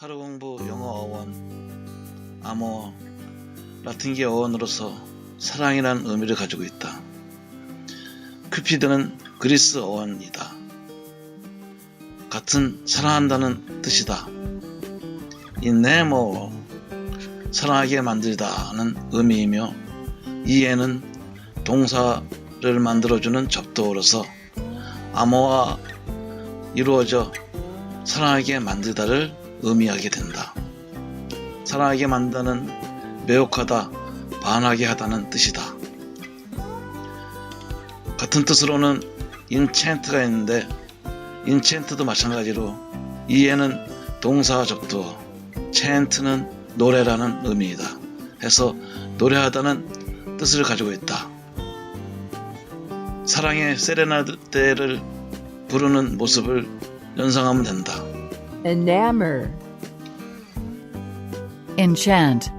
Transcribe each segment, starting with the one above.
하루 공부 영어 어원 암호 라틴계 어원으로서 사랑이란 의미를 가지고 있다. 큐피드는 그리스 어원이다. 같은 사랑한다는 뜻이다. 인네모 사랑하게 만들다는 의미이며 이에는 동사를 만들어주는 접두어로서 암호와 이루어져 사랑하게 만들다를 의미하게 된다. 사랑하게 만드는 매혹하다, 반하게 하다는 뜻이다. 같은 뜻으로는 인챈트가 있는데 인챈트도 마찬가지로 이에는 동사 접두어, 챈트는 노래라는 의미이다. 해서 노래하다는 뜻을 가지고 있다. 사랑의 세레나데를 부르는 모습을 연상하면 된다. Enamor, enchant,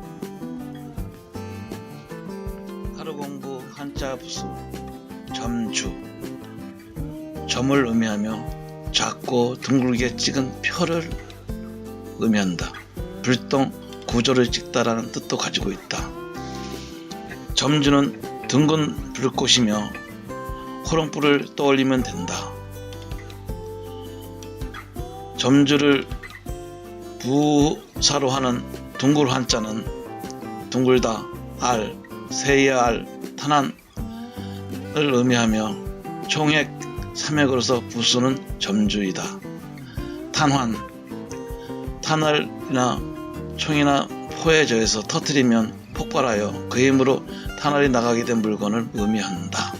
하루 공부 한자 부수 점주 점을 의미하며 작고 둥글게 찍은 표를 의미한다. 불똥 구조를 찍다라는 뜻도 가지고 있다. 점주는 둥근 불꽃이며 호롱불을 떠올리면 된다. 점주를 부사로 하는 둥글 한자는 둥글다, 알, 세의 알, 탄환을 의미하며 총액, 삼액으로서 부수는 점주이다. 탄환, 탄알이나 총이나 포에 저에서 터뜨리면 폭발하여 그 힘으로 탄알이 나가게 된 물건을 의미한다.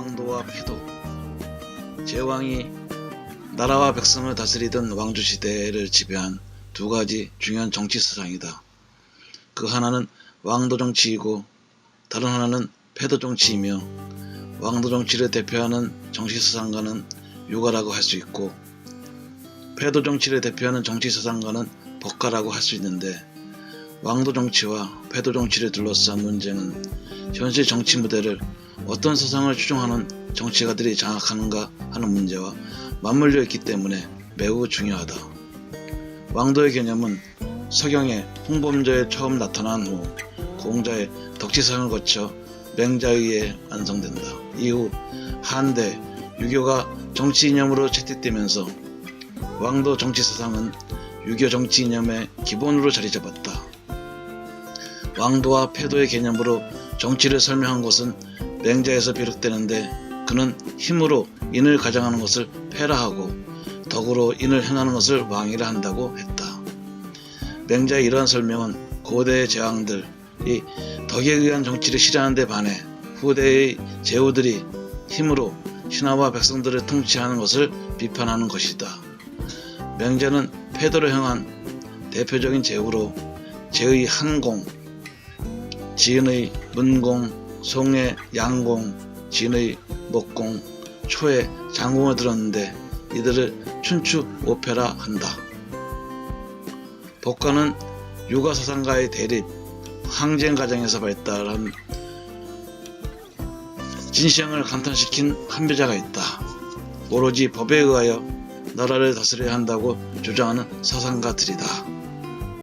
왕도와 패도 제왕이 나라와 백성을 다스리던 왕조 시대를 지배한 두 가지 중요한 정치 사상이다. 그 하나는 왕도 정치이고 다른 하나는 패도 정치이며 왕도 정치를 대표하는 정치 사상가는 유가라고 할 수 있고 패도 정치를 대표하는 정치 사상가는 법가라고 할 수 있는데 왕도 정치와 패도 정치를 둘러싼 논쟁은 현실 정치 무대를 어떤 사상을 추종하는 정치가들이 장악하는가 하는 문제와 맞물려 있기 때문에 매우 중요하다. 왕도의 개념은 서경에 홍범저에 처음 나타난 후 공자의 덕지상을 거쳐 의해 완성된다. 이후 한대, 유교가 정치 이념으로 채택되면서 왕도 정치 사상은 유교 정치 이념의 기본으로 자리 잡았다. 왕도와 패도의 개념으로 정치를 설명한 것은 맹자에서 비롯되는데 그는 힘으로 인을 가장하는 것을 패라 하고 덕으로 인을 행하는 것을 왕이라 한다고 했다. 맹자의 이러한 설명은 고대의 제왕들이 덕에 의한 정치를 실현하는 데 반해 후대의 제후들이 힘으로 신하와 백성들을 통치하는 것을 비판하는 것이다. 맹자는 패도를 행한 대표적인 제후로 제의 한공, 지은의 문공, 송의 양공, 진의 목공, 초의 장공을 들었는데 이들을 춘추 오페라 한다. 복가는 유가 사상가의 대립, 항쟁 과정에서 발달한 진시황을 감탄시킨 한배자가 있다. 오로지 법에 의하여 나라를 다스려야 한다고 주장하는 사상가들이다.